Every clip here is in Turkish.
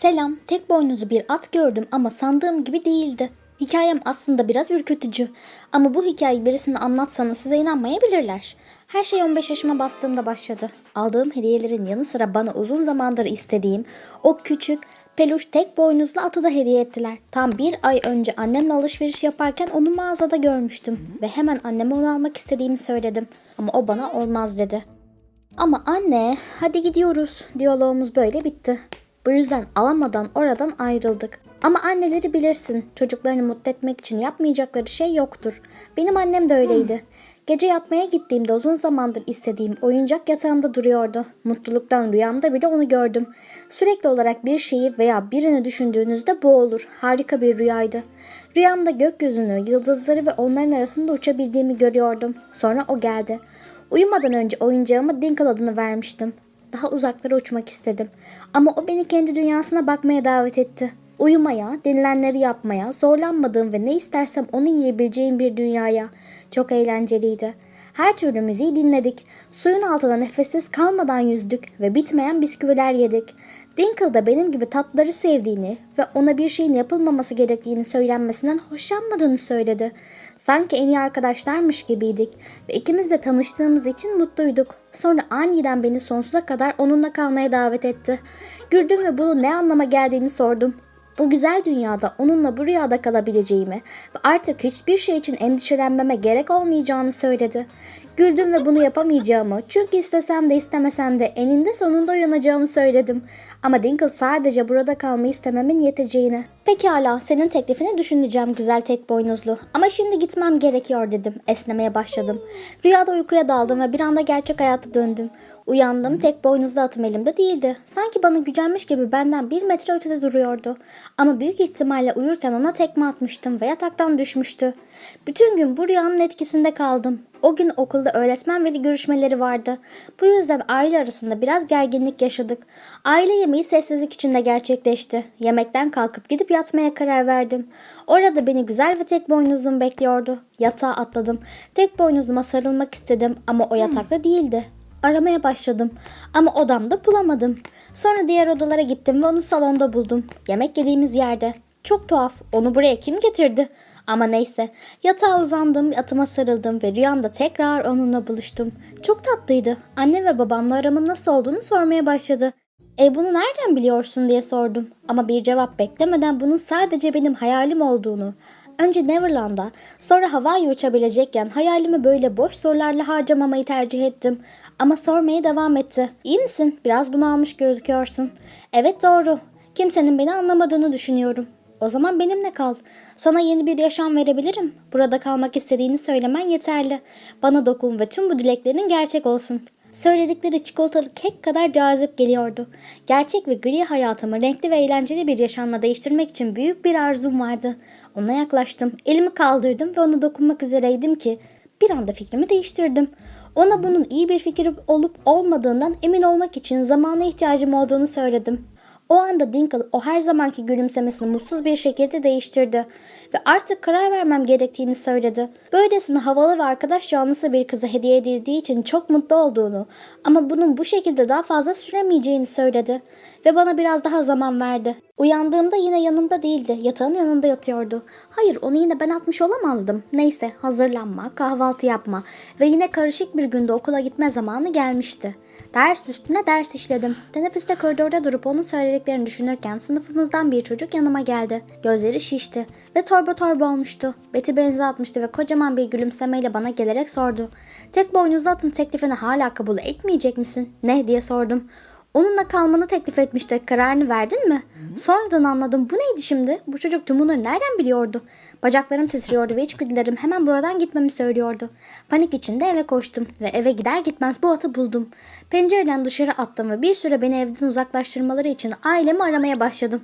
Selam, tek boynuzlu bir at gördüm ama sandığım gibi değildi. Hikayem aslında biraz ürkütücü. Ama bu hikayeyi birisine anlatsanız size inanmayabilirler. Her şey 15 yaşıma bastığımda başladı. Aldığım hediyelerin yanı sıra bana uzun zamandır istediğim o küçük peluş tek boynuzlu atı da hediye ettiler. Tam bir ay önce annemle alışveriş yaparken onu mağazada görmüştüm. Ve hemen anneme onu almak istediğimi söyledim. Ama o bana olmaz dedi. Ama anne hadi gidiyoruz. Diyalogumuz böyle bitti. Bu yüzden alamadan oradan ayrıldık. Ama anneleri bilirsin. Çocuklarını mutlu etmek için yapmayacakları şey yoktur. Benim annem de öyleydi. Gece yatmaya gittiğimde uzun zamandır istediğim oyuncak yatağımda duruyordu. Mutluluktan rüyamda bile onu gördüm. Sürekli olarak bir şeyi veya birini düşündüğünüzde bu olur. Harika bir rüyaydı. Rüyamda gökyüzünü, yıldızları ve onların arasında uçabildiğimi görüyordum. Sonra o geldi. Uyumadan önce oyuncağıma Dinkle adını vermiştim. Daha uzaklara uçmak istedim. Ama o beni kendi dünyasına bakmaya davet etti. Uyumaya, denilenleri yapmaya, zorlanmadığım ve ne istersem onu yiyebileceğim bir dünyaya. Çok eğlenceliydi. Her türlü müziği dinledik. Suyun altında nefessiz kalmadan yüzdük ve bitmeyen bisküviler yedik. Dinkle da benim gibi tatları sevdiğini ve ona bir şeyin yapılmaması gerektiğini söylenmesinden hoşlanmadığını söyledi. Sanki en iyi arkadaşlarmış gibiydik ve ikimiz de tanıştığımız için mutluyduk. Sonra aniden beni sonsuza kadar onunla kalmaya davet etti. Güldüm ve bunun ne anlama geldiğini sordum. Bu güzel dünyada onunla bu rüyada kalabileceğimi ve artık hiçbir şey için endişelenmeme gerek olmayacağını söyledi. Güldüm ve bunu yapamayacağımı çünkü istesem de istemesem de eninde sonunda uyanacağımı söyledim. Ama Dinkle sadece burada kalmayı istememin yeteceğini. Pekala senin teklifini düşüneceğim güzel tek boynuzlu. Ama şimdi gitmem gerekiyor dedim. Esnemeye başladım. Rüyada uykuya daldım ve bir anda gerçek hayata döndüm. Uyandım tek boynuzlu atım elimde değildi. Sanki bana gücenmiş gibi benden bir metre ötede duruyordu. Ama büyük ihtimalle uyurken ona tekme atmıştım ve yataktan düşmüştü. Bütün gün bu rüyanın etkisinde kaldım. O gün okulda öğretmen veli görüşmeleri vardı. Bu yüzden aile arasında biraz gerginlik yaşadık. Aile yemeği sessizlik içinde gerçekleşti. Yemekten kalkıp gidip yatmaya karar verdim. Orada beni güzel ve tek boynuzlum bekliyordu. Yatağa atladım. Tek boynuzluma sarılmak istedim ama o yatakta değildi. Aramaya başladım ama odamda bulamadım. Sonra diğer odalara gittim ve onu salonda buldum. Yemek yediğimiz yerde. Çok tuhaf. Onu buraya kim getirdi? Ama neyse. Yatağa uzandım, yatıma sarıldım ve rüyamda tekrar onunla buluştum. Çok tatlıydı. Anne ve babamla aramın nasıl olduğunu sormaya başladı. E bunu nereden biliyorsun diye sordum. Ama bir cevap beklemeden bunun sadece benim hayalim olduğunu, önce Neverland'a, sonra Hawaii'ye uçabilecekken hayalimi böyle boş sorularla harcamamayı tercih ettim. Ama sormaya devam etti. İyi misin? Biraz bunalmış gözüküyorsun. Evet doğru. Kimsenin beni anlamadığını düşünüyorum. O zaman benimle kal. Sana yeni bir yaşam verebilirim. Burada kalmak istediğini söylemen yeterli. Bana dokun ve tüm bu dileklerin gerçek olsun. Söyledikleri çikolatalı kek kadar cazip geliyordu. Gerçek ve gri hayatımı renkli ve eğlenceli bir yaşamla değiştirmek için büyük bir arzum vardı. Ona yaklaştım, elimi kaldırdım ve ona dokunmak üzereydim ki bir anda fikrimi değiştirdim. Ona bunun iyi bir fikir olup olmadığından emin olmak için zamana ihtiyacım olduğunu söyledim. O anda Dinkle o her zamanki gülümsemesini mutsuz bir şekilde değiştirdi ve artık karar vermem gerektiğini söyledi. Böylesine havalı ve arkadaş canlısı bir kıza hediye edildiği için çok mutlu olduğunu ama bunun bu şekilde daha fazla süremeyeceğini söyledi ve bana biraz daha zaman verdi. Uyandığımda yine yanımda değildi. Yatağın yanında yatıyordu. Hayır onu yine ben atmış olamazdım. Neyse hazırlanma, kahvaltı yapma ve yine karışık bir günde okula gitme zamanı gelmişti. Ders üstüne ders işledim. Teneffüste koridorda durup onun söylediklerini düşünürken sınıfımızdan bir çocuk yanıma geldi. Gözleri şişti ve torba torba olmuştu. Beti benzi atmıştı ve kocaman bir gülümsemeyle bana gelerek sordu. Tek boynuzlu atın teklifini hala kabul etmeyecek misin? Ne diye sordum. Onunla kalmanı teklif etmişti. Kararını verdin mi? Sonradan anladım. Bu neydi şimdi? Bu çocuk tüm bunları nereden biliyordu? Bacaklarım titriyordu ve içgüdülerim hemen buradan gitmemi söylüyordu. Panik içinde eve koştum ve eve gider gitmez bu atı buldum. Pencereden dışarı attım ve bir süre beni evden uzaklaştırmaları için ailemi aramaya başladım.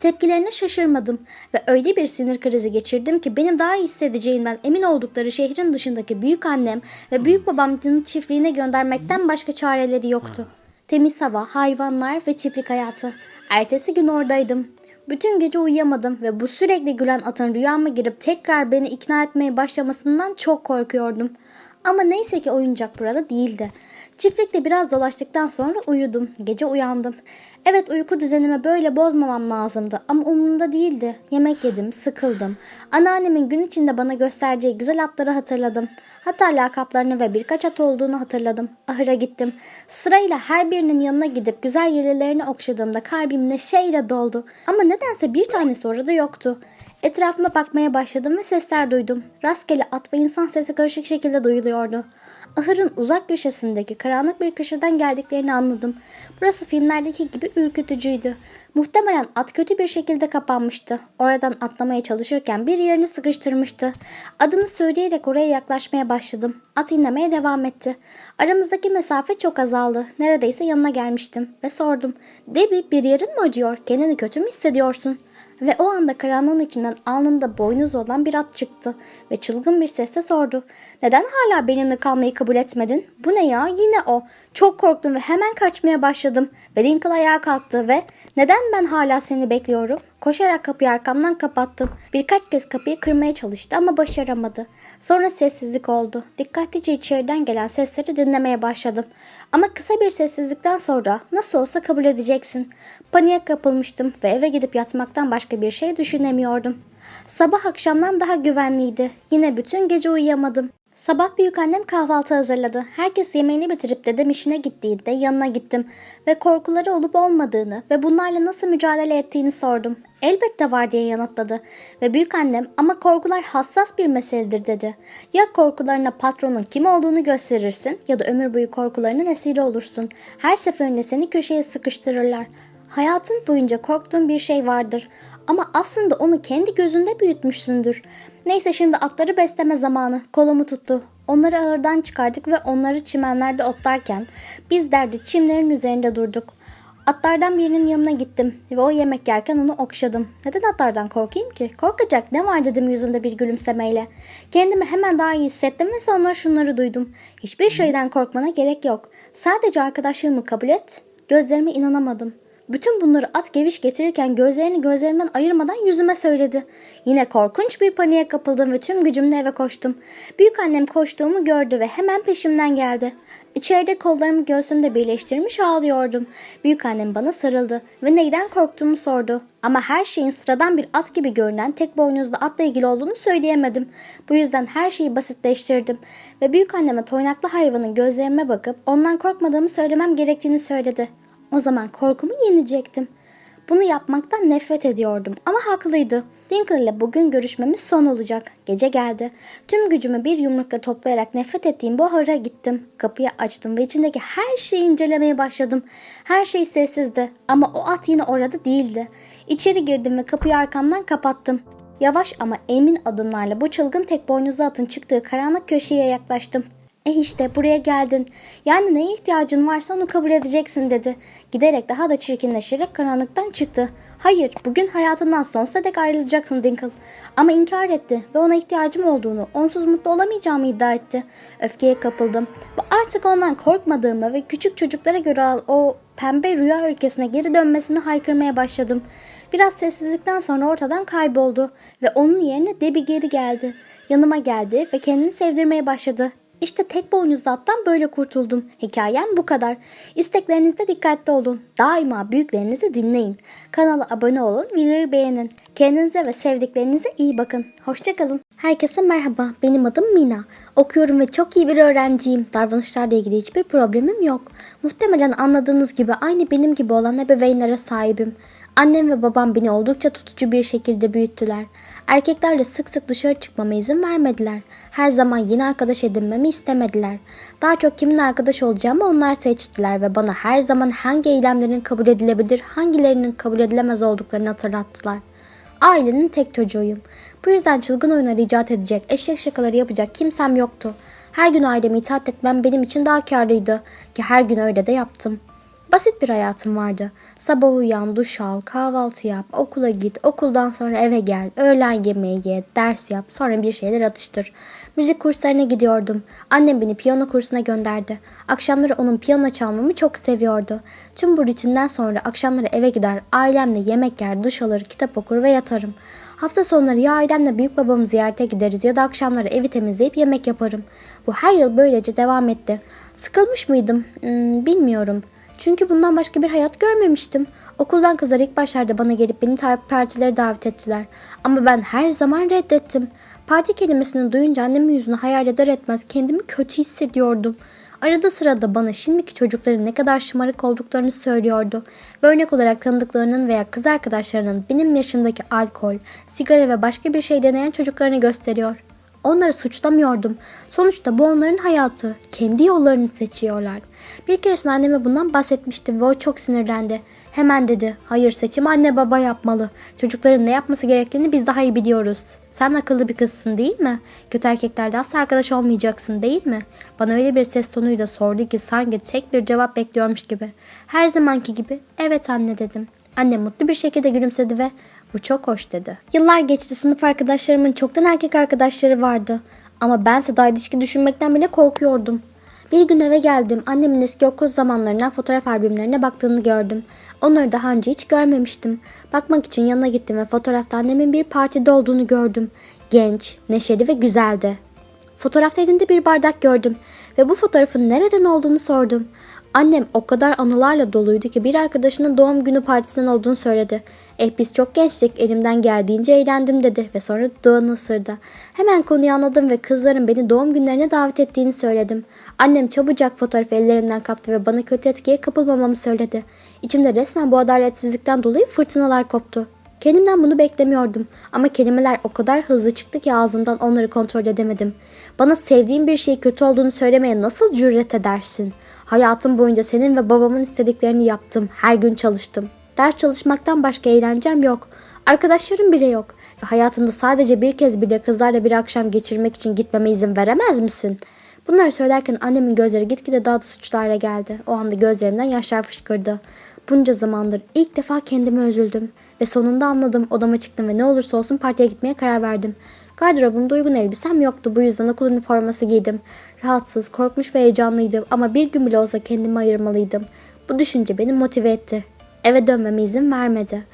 Tepkilerine şaşırmadım ve öyle bir sinir krizi geçirdim ki benim daha iyi hissedeceğimden emin oldukları şehrin dışındaki büyük annem ve büyük babamın çiftliğine göndermekten başka çareleri yoktu. Temiz hava, hayvanlar ve çiftlik hayatı. Ertesi gün oradaydım. Bütün gece uyuyamadım ve bu sürekli gülen atın rüyama girip tekrar beni ikna etmeye başlamasından çok korkuyordum. Ama neyse ki oyuncak burada değildi. Çiftlikte biraz dolaştıktan sonra uyudum. Gece uyandım. Evet uyku düzenimi böyle bozmamam lazımdı ama umurumda değildi. Yemek yedim, sıkıldım. Anneannemin gün içinde bana göstereceği güzel atları hatırladım. Hatta lakaplarını ve birkaç at olduğunu hatırladım. Ahıra gittim. Sırayla her birinin yanına gidip güzel yelelerini okşadığımda kalbim neşeyle doldu. Ama nedense bir tanesi orada yoktu. Etrafıma bakmaya başladım ve sesler duydum. Rastgele at ve insan sesi karışık şekilde duyuluyordu. Ahırın uzak köşesindeki karanlık bir köşeden geldiklerini anladım. Burası filmlerdeki gibi ürkütücüydü. Muhtemelen at kötü bir şekilde kapanmıştı. Oradan atlamaya çalışırken bir yerini sıkıştırmıştı. Adını söyleyerek oraya yaklaşmaya başladım. At inlemeye devam etti. Aramızdaki mesafe çok azaldı. Neredeyse yanına gelmiştim ve sordum. Debbie bir yerin mi acıyor? Kendini kötü mü hissediyorsun? Ve o anda karanlığın içinden alnında boynuz olan bir at çıktı ve çılgın bir sesle sordu. Neden hala benimle kalmayı kabul etmedin? Bu ne ya? Yine o. Çok korktum ve hemen kaçmaya başladım. Ve Lincoln ayağa kalktı ve neden ben hala seni bekliyorum? Koşarak kapıyı arkamdan kapattım. Birkaç kez kapıyı kırmaya çalıştı ama başaramadı. Sonra sessizlik oldu. Dikkatlice içeriden gelen sesleri dinlemeye başladım. Ama kısa bir sessizlikten sonra nasıl olsa kabul edeceksin. Paniğe kapılmıştım ve eve gidip yatmaktan başka bir şey düşünemiyordum. Sabah akşamdan daha güvenliydi. Yine bütün gece uyuyamadım. Sabah büyük annem kahvaltı hazırladı. Herkes yemeğini bitirip dedem işine gittiğinde yanına gittim ve korkuları olup olmadığını ve bunlarla nasıl mücadele ettiğini sordum. Elbette var diye yanıtladı ve büyük annem ama korkular hassas bir meseledir dedi. Ya korkularına patronun kim olduğunu gösterirsin ya da ömür boyu korkularının esiri olursun. Her seferinde seni köşeye sıkıştırırlar. Hayatın boyunca korktuğun bir şey vardır ama aslında onu kendi gözünde büyütmüşsündür. Neyse şimdi atları besleme zamanı. Kolumu tuttu. Onları ağırdan çıkardık ve onları çimenlerde otlarken biz derdi çimlerin üzerinde durduk. Atlardan birinin yanına gittim ve o yemek yerken onu okşadım. Neden atlardan korkayım ki? Korkacak ne var dedim yüzümde bir gülümsemeyle. Kendimi hemen daha iyi hissettim ve sonra şunları duydum. Hiçbir şeyden korkmana gerek yok. Sadece arkadaşlığımı kabul et. Gözlerime inanamadım. Bütün bunları at geviş getirirken gözlerini gözlerimden ayırmadan yüzüme söyledi. Yine korkunç bir paniğe kapıldım ve tüm gücümle eve koştum. Büyük annem koştuğumu gördü ve hemen peşimden geldi. İçeride kollarımı göğsümde birleştirmiş ağlıyordum. Büyük annem bana sarıldı ve neyden korktuğumu sordu. Ama her şeyin sıradan bir at gibi görünen tek boynuzlu atla ilgili olduğunu söyleyemedim. Bu yüzden her şeyi basitleştirdim. Ve büyük anneme toynaklı hayvanın gözlerime bakıp ondan korkmadığımı söylemem gerektiğini söyledi. O zaman korkumu yenecektim. Bunu yapmaktan nefret ediyordum ama haklıydı. Dinkle ile bugün görüşmemiz son olacak. Gece geldi. Tüm gücümü bir yumrukla toplayarak nefret ettiğim bu ahıra gittim. Kapıyı açtım ve içindeki her şeyi incelemeye başladım. Her şey sessizdi ama o at yine orada değildi. İçeri girdim ve kapıyı arkamdan kapattım. Yavaş ama emin adımlarla bu çılgın tek boynuzlu atın çıktığı karanlık köşeye yaklaştım. E işte buraya geldin. Yani neye ihtiyacın varsa onu kabul edeceksin dedi. Giderek daha da çirkinleşerek karanlıktan çıktı. Hayır bugün hayatımdan sonsuza dek ayrılacaksın Dinkle. Ama inkar etti ve ona ihtiyacım olduğunu, onsuz mutlu olamayacağımı iddia etti. Öfkeye kapıldım. Ve artık ondan korkmadığımı ve küçük çocuklara göre o pembe rüya ülkesine geri dönmesini haykırmaya başladım. Biraz sessizlikten sonra ortadan kayboldu ve onun yerine Debbie geri geldi. Yanıma geldi ve kendini sevdirmeye başladı. İşte tek boynuzlu attan böyle kurtuldum. Hikayem bu kadar. İsteklerinizde dikkatli olun. Daima büyüklerinizi dinleyin. Kanala abone olun, videoyu beğenin. Kendinize ve sevdiklerinize iyi bakın. Hoşçakalın. Herkese merhaba. Benim adım Mina. Okuyorum ve çok iyi bir öğrenciyim. Davranışlarla ilgili hiçbir problemim yok. Muhtemelen anladığınız gibi aynı benim gibi olan ebeveynlere sahibim. Annem ve babam beni oldukça tutucu bir şekilde büyüttüler. Erkeklerle sık sık dışarı çıkmama izin vermediler. Her zaman yeni arkadaş edinmemi istemediler. Daha çok kimin arkadaş olacağımı onlar seçtiler ve bana her zaman hangi eylemlerin kabul edilebilir, hangilerinin kabul edilemez olduklarını hatırlattılar. Ailenin tek çocuğuyum. Bu yüzden çılgın oyunları icat edecek, eşek şakaları yapacak kimsem yoktu. Her gün aileme itaat etmem benim için daha karlıydı ki her gün öyle de yaptım. Basit bir hayatım vardı. Sabah uyan, duş al, kahvaltı yap, okula git, okuldan sonra eve gel, öğlen yemeği ye, ders yap, sonra bir şeyler atıştır. Müzik kurslarına gidiyordum. Annem beni piyano kursuna gönderdi. Akşamları onun piyano çalmamı çok seviyordu. Tüm bu rutinden sonra akşamları eve gider, ailemle yemek yer, duş alır, kitap okur ve yatarım. Hafta sonları ya ailemle büyük babamı ziyarete gideriz ya da akşamları evi temizleyip yemek yaparım. Bu her yıl böylece devam etti. Sıkılmış mıydım? Hmm, bilmiyorum. Çünkü bundan başka bir hayat görmemiştim. Okuldan kızlar ilk başlarda bana gelip beni partilere davet ettiler. Ama ben her zaman reddettim. Parti kelimesini duyunca annemin yüzünü hayal eder etmez kendimi kötü hissediyordum. Arada sırada bana şimdiki çocukların ne kadar şımarık olduklarını söylüyordu. Ve örnek olarak tanıdıklarının veya kız arkadaşlarının benim yaşımdaki alkol, sigara ve başka bir şey deneyen çocuklarını gösteriyor. Onları suçlamıyordum. Sonuçta bu onların hayatı. Kendi yollarını seçiyorlar. Bir keresinde anneme bundan bahsetmiştim ve o çok sinirlendi. Hemen dedi, hayır seçim anne baba yapmalı. Çocukların ne yapması gerektiğini biz daha iyi biliyoruz. Sen akıllı bir kızsın değil mi? Kötü erkeklerle asla arkadaş olmayacaksın değil mi? Bana öyle bir ses tonuyla sordu ki sanki tek bir cevap bekliyormuş gibi. Her zamanki gibi evet anne dedim. Annem mutlu bir şekilde gülümsedi ve bu çok hoş dedi. Yıllar geçti sınıf arkadaşlarımın çoktan erkek arkadaşları vardı. Ama bense daha ilişki düşünmekten bile korkuyordum. Bir gün eve geldim. Annemin eski okul zamanlarına fotoğraf albümlerine baktığını gördüm. Onları daha önce hiç görmemiştim. Bakmak için yanına gittim ve fotoğrafta annemin bir partide olduğunu gördüm. Genç, neşeli ve güzeldi. Fotoğrafta elinde bir bardak gördüm ve bu fotoğrafın nereden olduğunu sordum. Annem o kadar anılarla doluydu ki bir arkadaşının doğum günü partisinden olduğunu söyledi. Eh biz çok gençtik elimden geldiğince eğlendim dedi ve sonra dudağını ısırdı. Hemen konuyu anladım ve kızların beni doğum günlerine davet ettiğini söyledim. Annem çabucak fotoğrafı ellerimden kaptı ve bana kötü etkiye kapılmamamı söyledi. İçimde resmen bu adaletsizlikten dolayı fırtınalar koptu. Kendimden bunu beklemiyordum ama kelimeler o kadar hızlı çıktı ki ağzımdan onları kontrol edemedim. Bana sevdiğim bir şey kötü olduğunu söylemeye nasıl cüret edersin? Hayatım boyunca senin ve babamın istediklerini yaptım. Her gün çalıştım. Ders çalışmaktan başka eğlencem yok. Arkadaşlarım bile yok. Ve hayatında sadece bir kez bile kızlarla bir akşam geçirmek için gitmeme izin veremez misin? Bunları söylerken annemin gözleri gitgide daha da suçlu hale geldi. O anda gözlerimden yaşlar fışkırdı. Bunca zamandır ilk defa kendime üzüldüm. Ve sonunda anladım odama çıktım ve ne olursa olsun partiye gitmeye karar verdim. Gardırobumda uygun elbisem yoktu bu yüzden okul üniforması giydim. Rahatsız, korkmuş ve heyecanlıydım ama bir gün bile olsa kendimi ayırmalıydım. Bu düşünce beni motive etti. Eve dönmeme izin vermedi.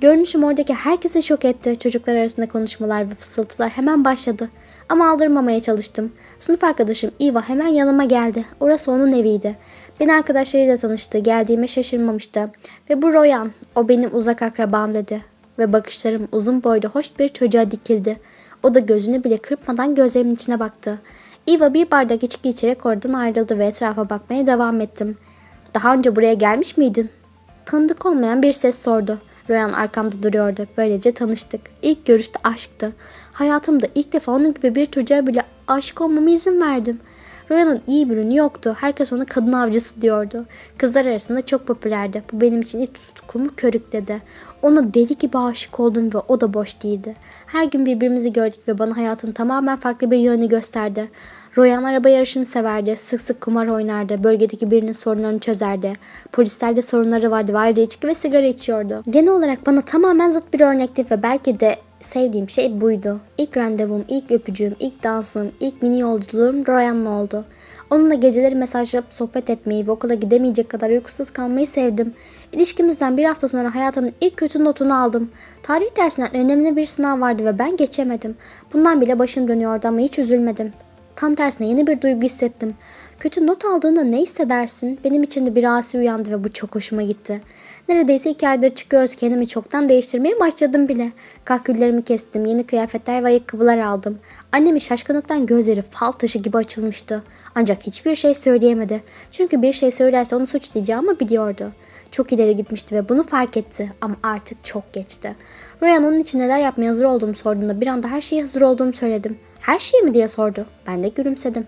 Görünüşüm oradaki herkese şok etti. Çocuklar arasında konuşmalar ve fısıltılar hemen başladı. Ama aldırmamaya çalıştım. Sınıf arkadaşım Eva hemen yanıma geldi. Orası onun eviydi. Beni arkadaşlarıyla tanıştı. Geldiğime şaşırmamıştı. Ve bu Royan, o benim uzak akrabam dedi. Ve bakışlarım uzun boylu hoş bir çocuğa dikildi. O da gözünü bile kırpmadan gözlerimin içine baktı. Eva bir bardak içki içerek oradan ayrıldı ve etrafa bakmaya devam ettim. Daha önce buraya gelmiş miydin? Tanıdık olmayan bir ses sordu. Royan arkamda duruyordu. Böylece tanıştık. İlk görüşte aşktı. Hayatımda ilk defa onun gibi bir çocuğa bile aşık olmama izin verdim. Royan'ın iyi bir ürünü yoktu. Herkes ona kadın avcısı diyordu. Kızlar arasında çok popülerdi. Bu benim için ilk tutkumu körükledi. Ona deli gibi aşık oldum ve o da boş değildi. Her gün birbirimizi gördük ve bana hayatın tamamen farklı bir yönünü gösterdi. Royan araba yarışını severdi. Sık sık kumar oynardı. Bölgedeki birinin sorunlarını çözerdi. Polislerde sorunları vardı ve ayrıca içki ve sigara içiyordu. Genel olarak bana tamamen zıt bir örnekti ve belki de sevdiğim şey buydu. İlk randevum, ilk öpücüğüm, ilk dansım, ilk mini yolculuğum Royan'la oldu. Onunla geceleri mesajlaşıp sohbet etmeyi ve okula gidemeyecek kadar uykusuz kalmayı sevdim. İlişkimizden bir hafta sonra hayatımın ilk kötü notunu aldım. Tarih dersinden önemli bir sınav vardı ve ben geçemedim. Bundan bile başım dönüyordu ama hiç üzülmedim. Tam tersine yeni bir duygu hissettim. Kötü not aldığında ne hissedersin? Benim içimde bir asi uyandı ve bu çok hoşuma gitti. Neredeyse iki aydır çıkıyoruz kendimi çoktan değiştirmeye başladım bile. Kahküllerimi kestim, yeni kıyafetler ve ayakkabılar aldım. Annemin şaşkınlıktan gözleri fal taşı gibi açılmıştı. Ancak hiçbir şey söyleyemedi. Çünkü bir şey söylerse onu suçlayacağımı biliyordu. Çok ileri gitmişti ve bunu fark etti ama artık çok geçti. Royan onun için neler yapmaya hazır olduğumu sorduğunda bir anda her şeye hazır olduğumu söyledim. Her şey mi diye sordu. Ben de gülümsedim.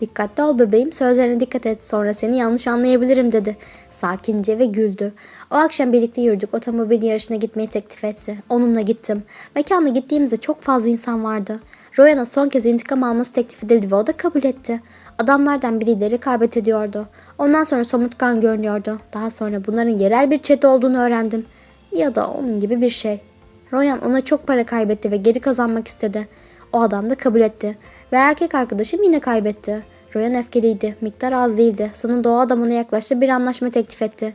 Dikkatli ol bebeğim sözlerine dikkat et sonra seni yanlış anlayabilirim dedi. Sakince ve güldü. O akşam birlikte yürüdük otomobil yarışına gitmeyi teklif etti. Onunla gittim. Mekana gittiğimizde çok fazla insan vardı. Royan'a son kez intikam alması teklif edildi ve o da kabul etti. Adamlardan biriyle rekabet ediyordu. Ondan sonra somurtkan görünüyordu. Daha sonra bunların yerel bir çete olduğunu öğrendim. Ya da onun gibi bir şey. Royan ona çok para kaybetti ve geri kazanmak istedi. O adam da kabul etti. Ve erkek arkadaşım yine kaybetti. Royan öfkeliydi. Miktar az değildi. Sonunda o adamına yaklaştı bir anlaşma teklif etti.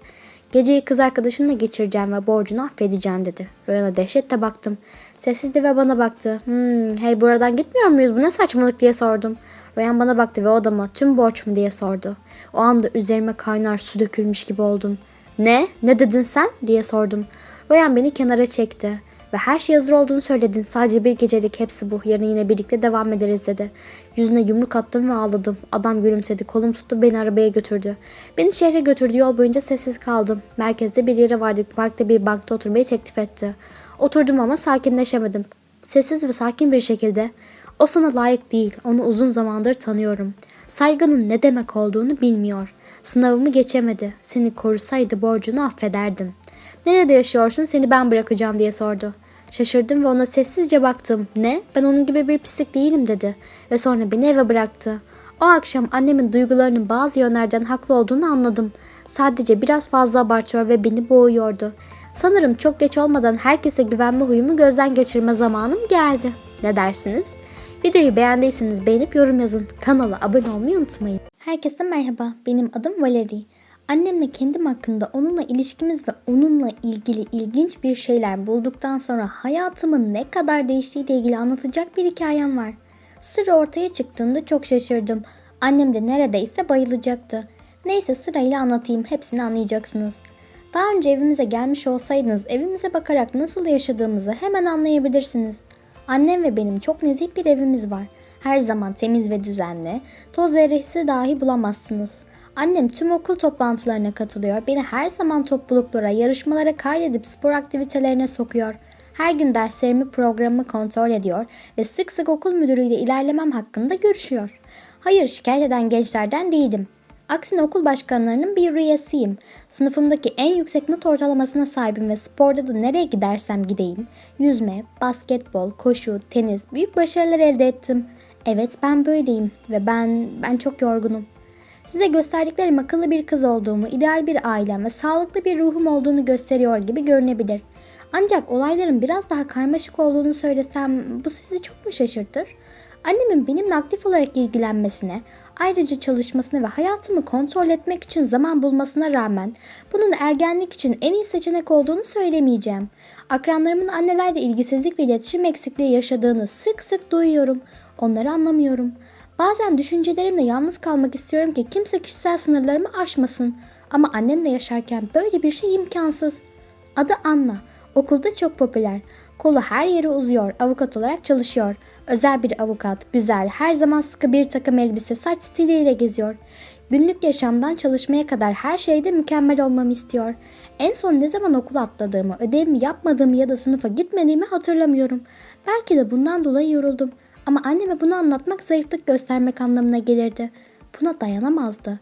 Geceyi kız arkadaşınla geçireceğim ve borcunu affedeceğim dedi. Ryan'a dehşetle baktım. Sessizdi ve bana baktı. Hmm, hey buradan gitmiyor muyuz? Bu ne saçmalık diye sordum. Ryan bana baktı ve odama tüm borç mu diye sordu. O anda üzerime kaynar su dökülmüş gibi oldum. Ne? Ne dedin sen? diye sordum. Ryan beni kenara çekti. Ve her şey hazır olduğunu söyledin. Sadece bir gecelik hepsi bu. Yarın yine birlikte devam ederiz dedi. Yüzüne yumruk attım ve ağladım. Adam gülümsedi. Kolum tuttu beni arabaya götürdü. Beni şehre götürdü. Yol boyunca sessiz kaldım. Merkezde bir yere vardık. Parkta bir bankta oturmayı teklif etti. Oturdum ama sakinleşemedim. Sessiz ve sakin bir şekilde. O sana layık değil. Onu uzun zamandır tanıyorum. Saygının ne demek olduğunu bilmiyor. Sınavımı geçemedi. Seni korusaydı borcunu affederdim. Nerede yaşıyorsun seni ben bırakacağım diye sordu. Şaşırdım ve ona sessizce baktım. Ne? Ben onun gibi bir pislik değilim dedi. Ve sonra beni eve bıraktı. O akşam annemin duygularının bazı yönlerden haklı olduğunu anladım. Sadece biraz fazla abartıyor ve beni boğuyordu. Sanırım çok geç olmadan herkese güvenme huyumu gözden geçirme zamanım geldi. Ne dersiniz? Videoyu beğendiyseniz beğenip yorum yazın. Kanala abone olmayı unutmayın. Herkese merhaba. Benim adım Valeri. Annemle kendim hakkında onunla ilişkimiz ve onunla ilgili ilginç bir şeyler bulduktan sonra hayatımın ne kadar değiştiğiyle ilgili anlatacak bir hikayem var. Sır ortaya çıktığında çok şaşırdım. Annem de neredeyse bayılacaktı. Neyse sırayla anlatayım hepsini anlayacaksınız. Daha önce evimize gelmiş olsaydınız evimize bakarak nasıl yaşadığımızı hemen anlayabilirsiniz. Annem ve benim çok nezih bir evimiz var. Her zaman temiz ve düzenli, toz zerresi dahi bulamazsınız. Annem tüm okul toplantılarına katılıyor, beni her zaman topluluklara, yarışmalara kaydedip spor aktivitelerine sokuyor. Her gün derslerimi, programımı kontrol ediyor ve sık sık okul müdürüyle ilerlemem hakkında görüşüyor. Hayır, şikayet eden gençlerden değilim. Aksine okul başkanlarının bir üyesiyim. Sınıfımdaki en yüksek not ortalamasına sahibim ve sporda da nereye gidersem gideyim. Yüzme, basketbol, koşu, tenis büyük başarılar elde ettim. Evet ben böyleyim ve ben ben çok yorgunum. Size gösterdiklerim akıllı bir kız olduğumu, ideal bir ailem ve sağlıklı bir ruhum olduğunu gösteriyor gibi görünebilir. Ancak olayların biraz daha karmaşık olduğunu söylesem bu sizi çok mu şaşırtır? Annemin benimle aktif olarak ilgilenmesine, ayrıca çalışmasına ve hayatımı kontrol etmek için zaman bulmasına rağmen bunun ergenlik için en iyi seçenek olduğunu söylemeyeceğim. Akranlarımın annelerle ilgisizlik ve iletişim eksikliği yaşadığını sık sık duyuyorum. Onları anlamıyorum. Bazen düşüncelerimle yalnız kalmak istiyorum ki kimse kişisel sınırlarımı aşmasın. Ama annemle yaşarken böyle bir şey imkansız. Adı Anna. Okulda çok popüler. Kolu her yere uzuyor. Avukat olarak çalışıyor. Özel bir avukat. Güzel. Her zaman sıkı bir takım elbise, saç stiliyle geziyor. Günlük yaşamdan çalışmaya kadar her şeyde mükemmel olmamı istiyor. En son ne zaman okul atladığımı, ödevimi yapmadığımı ya da sınıfa gitmediğimi hatırlamıyorum. Belki de bundan dolayı yoruldum. Ama anneme bunu anlatmak zayıflık göstermek anlamına gelirdi. Buna dayanamazdı.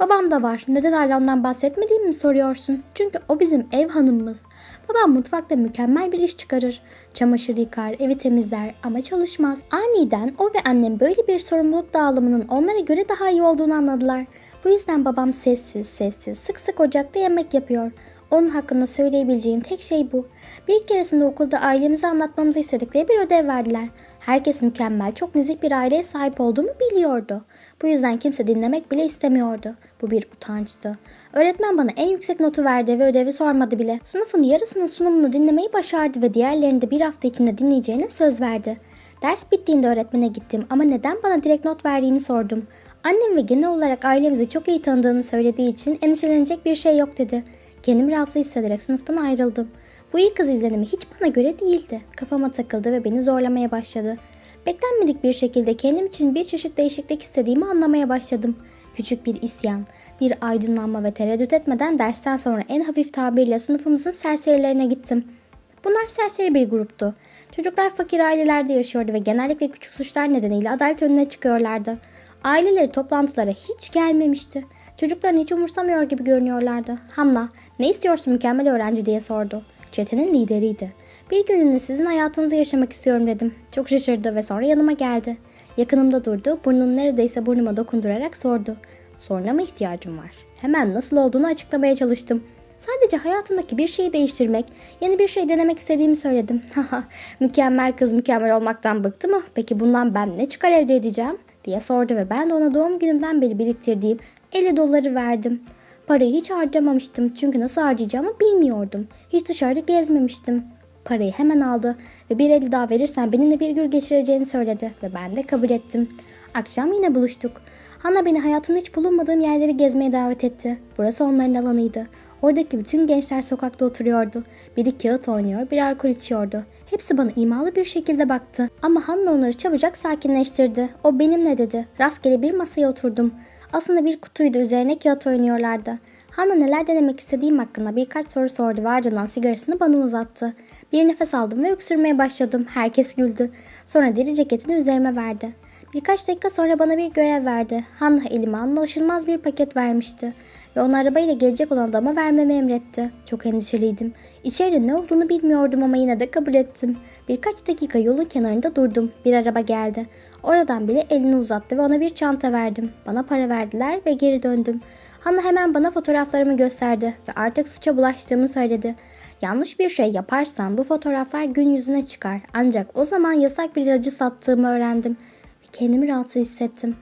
Babam da var. Neden ondan bahsetmediğimi mi soruyorsun? Çünkü o bizim ev hanımımız. Babam mutfakta mükemmel bir iş çıkarır. Çamaşır yıkar, evi temizler ama çalışmaz. Aniden o ve annem böyle bir sorumluluk dağılımının onlara göre daha iyi olduğunu anladılar. Bu yüzden babam sessiz sessiz sık sık ocakta yemek yapıyor. Onun hakkında söyleyebileceğim tek şey bu. Bir keresinde okulda ailemize anlatmamızı istedikleri bir ödev verdiler. Herkes mükemmel, çok nezih bir aileye sahip olduğumu biliyordu. Bu yüzden kimse dinlemek bile istemiyordu. Bu bir utançtı. Öğretmen bana en yüksek notu verdi ve ödevi sormadı bile. Sınıfın yarısının sunumunu dinlemeyi başardı ve diğerlerini de bir hafta içinde dinleyeceğine söz verdi. Ders bittiğinde öğretmene gittim ama neden bana direkt not verdiğini sordum. Annem ve genel olarak ailemizi çok iyi tanıdığını söylediği için endişelenecek bir şey yok dedi. Kendimi rahatsız hissederek sınıftan ayrıldım. Bu ilk kız izlenimi hiç bana göre değildi. Kafama takıldı ve beni zorlamaya başladı. Beklenmedik bir şekilde kendim için bir çeşit değişiklik istediğimi anlamaya başladım. Küçük bir isyan, bir aydınlanma ve tereddüt etmeden dersten sonra en hafif tabirle sınıfımızın serserilerine gittim. Bunlar serseri bir gruptu. Çocuklar fakir ailelerde yaşıyordu ve genellikle küçük suçlar nedeniyle adalet önüne çıkıyorlardı. Aileleri toplantılara hiç gelmemişti. Çocukların hiç umursamıyor gibi görünüyorlardı. Hanna, ne istiyorsun mükemmel öğrenci diye sordu. Çetenin lideriydi. Bir gününde sizin hayatınızı yaşamak istiyorum dedim. Çok şaşırdı ve sonra yanıma geldi. Yakınımda durdu, burnunu neredeyse burnuma dokundurarak sordu. Soruna mı ihtiyacım var? Hemen nasıl olduğunu açıklamaya çalıştım. Sadece hayatımdaki bir şeyi değiştirmek, yeni bir şey denemek istediğimi söyledim. Haha, mükemmel kız mükemmel olmaktan bıktı mı? Peki bundan ben ne çıkar elde edeceğim? diye sordu ve ben de ona doğum günümden beri biriktirdiğim 50 doları verdim. Parayı hiç harcamamıştım çünkü nasıl harcayacağımı bilmiyordum. Hiç dışarıda gezmemiştim. Parayı hemen aldı ve bir eli daha verirsen benimle bir gün geçireceğini söyledi ve ben de kabul ettim. Akşam yine buluştuk. Hanna beni hayatımda hiç bulunmadığım yerleri gezmeye davet etti. Burası onların alanıydı. Oradaki bütün gençler sokakta oturuyordu. Biri kağıt oynuyor, biri alkol içiyordu. Hepsi bana imalı bir şekilde baktı. Ama Hanna onları çabucak sakinleştirdi. O benimle dedi. Rastgele bir masaya oturdum. Aslında bir kutuydu üzerine kağıt oynuyorlardı. Hanna neler denemek istediğim hakkında birkaç soru sordu ve ardından sigarasını bana uzattı. Bir nefes aldım ve öksürmeye başladım. Herkes güldü. Sonra deri ceketini üzerime verdi. Birkaç dakika sonra bana bir görev verdi. Hanna elime anlaşılmaz bir paket vermişti. Ve onu arabayla gelecek olan adama vermemi emretti. Çok endişeliydim. İçeride ne olduğunu bilmiyordum ama yine de kabul ettim. Birkaç dakika yolun kenarında durdum. Bir araba geldi. Oradan biri elini uzattı ve ona bir çanta verdim. Bana para verdiler ve geri döndüm. Hanna hemen bana fotoğraflarımı gösterdi ve artık suça bulaştığımı söyledi. Yanlış bir şey yaparsam bu fotoğraflar gün yüzüne çıkar. Ancak o zaman yasak bir ilacı sattığımı öğrendim ve kendimi rahatsız hissettim.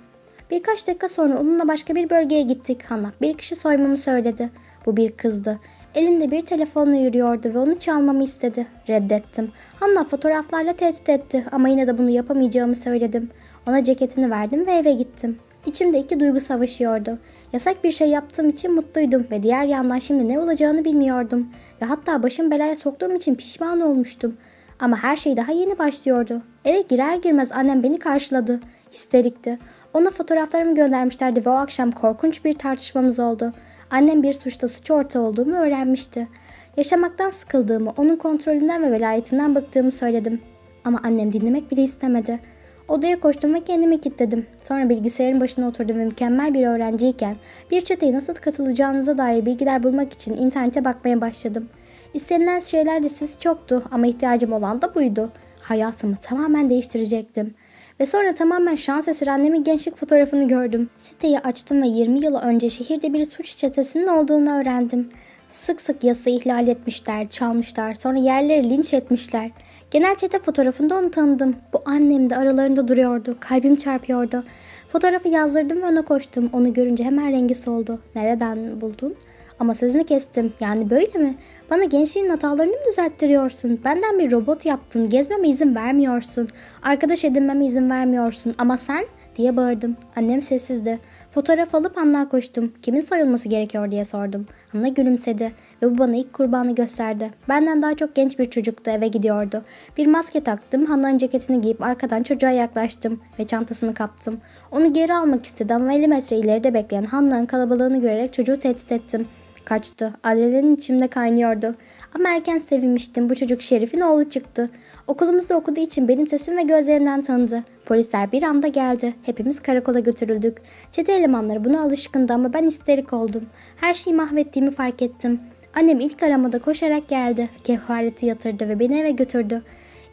Birkaç dakika sonra onunla başka bir bölgeye gittik. Hanna bir kişi soymamı söyledi. Bu bir kızdı. Elinde bir telefonla yürüyordu ve onu çalmamı istedi. Reddettim. Hanna fotoğraflarla tehdit etti ama yine de bunu yapamayacağımı söyledim. Ona ceketini verdim ve eve gittim. İçimde iki duygu savaşıyordu. Yasak bir şey yaptığım için mutluydum ve diğer yandan şimdi ne olacağını bilmiyordum. Ve hatta başım belaya soktuğum için pişman olmuştum. Ama her şey daha yeni başlıyordu. Eve girer girmez annem beni karşıladı. Histerikti. Ona fotoğraflarımı göndermişlerdi ve o akşam korkunç bir tartışmamız oldu. Annem bir suçta suç ortağı olduğumu öğrenmişti. Yaşamaktan sıkıldığımı, onun kontrolünden ve velayetinden bıktığımı söyledim. Ama annem dinlemek bile istemedi. Odaya koştum ve kendimi kilitledim. Sonra bilgisayarın başına oturdum ve mükemmel bir öğrenciyken bir çeteye nasıl katılacağınıza dair bilgiler bulmak için internete bakmaya başladım. İstenilen şeyler listesi çoktu ama ihtiyacım olan da buydu. Hayatımı tamamen değiştirecektim. Ve sonra tamamen şans eseri annemin gençlik fotoğrafını gördüm. Siteyi açtım ve 20 yıl önce şehirde bir suç çetesinin olduğunu öğrendim. Sık sık yasa ihlal etmişler, çalmışlar, sonra yerleri linç etmişler. Genel çete fotoğrafında onu tanıdım. Bu annem de aralarında duruyordu. Kalbim çarpıyordu. Fotoğrafı yazdırdım ve ona koştum. Onu görünce hemen rengi soldu. Nereden buldun? Ama sözünü kestim. Yani böyle mi? Bana gençliğin hatalarını mı düzelttiriyorsun? Benden bir robot yaptın. Gezmeme izin vermiyorsun. Arkadaş edinmeme izin vermiyorsun. Ama sen diye bağırdım. Annem sessizdi. Fotoğraf alıp Hanna koştum. Kimin soyulması gerekiyor diye sordum. Hanna gülümsedi ve bu bana ilk kurbanı gösterdi. Benden daha çok genç bir çocuktu eve gidiyordu. Bir maske taktım. Hanna'nın ceketini giyip arkadan çocuğa yaklaştım ve çantasını kaptım. Onu geri almak istedim ama 50 metre ileride bekleyen Hanna'nın kalabalığını görerek çocuğu tehdit ettim. Kaçtı. Adrenalin içimde kaynıyordu. Ama erken sevinmiştim. Bu çocuk Şerif'in oğlu çıktı. Okulumuzda okuduğu için benim sesim ve gözlerimden tanıdı. Polisler bir anda geldi. Hepimiz karakola götürüldük. Çete elemanları buna alışkındı ama ben isterik oldum. Her şeyi mahvettiğimi fark ettim. Annem ilk aramada koşarak geldi. Kefareti yatırdı ve beni eve götürdü.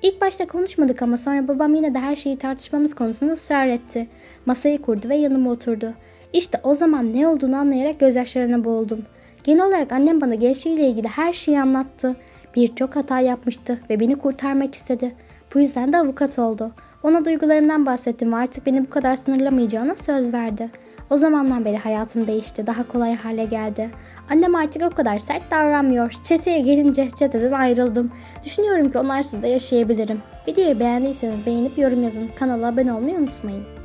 İlk başta konuşmadık ama sonra babam yine de her şeyi tartışmamız konusunda ısrar etti. Masayı kurdu ve yanıma oturdu. İşte o zaman ne olduğunu anlayarak gözyaşlarına boğuldum. Genel olarak annem bana gençliğiyle ilgili her şeyi anlattı. Birçok hata yapmıştı ve beni kurtarmak istedi. Bu yüzden de avukat oldu. Ona duygularımdan bahsettim ve artık beni bu kadar sınırlamayacağına söz verdi. O zamandan beri hayatım değişti, daha kolay hale geldi. Annem artık o kadar sert davranmıyor. Çeteye gelince çeteden ayrıldım. Düşünüyorum ki onlarsız da yaşayabilirim. Videoyu beğendiyseniz beğenip yorum yazın. Kanala abone olmayı unutmayın.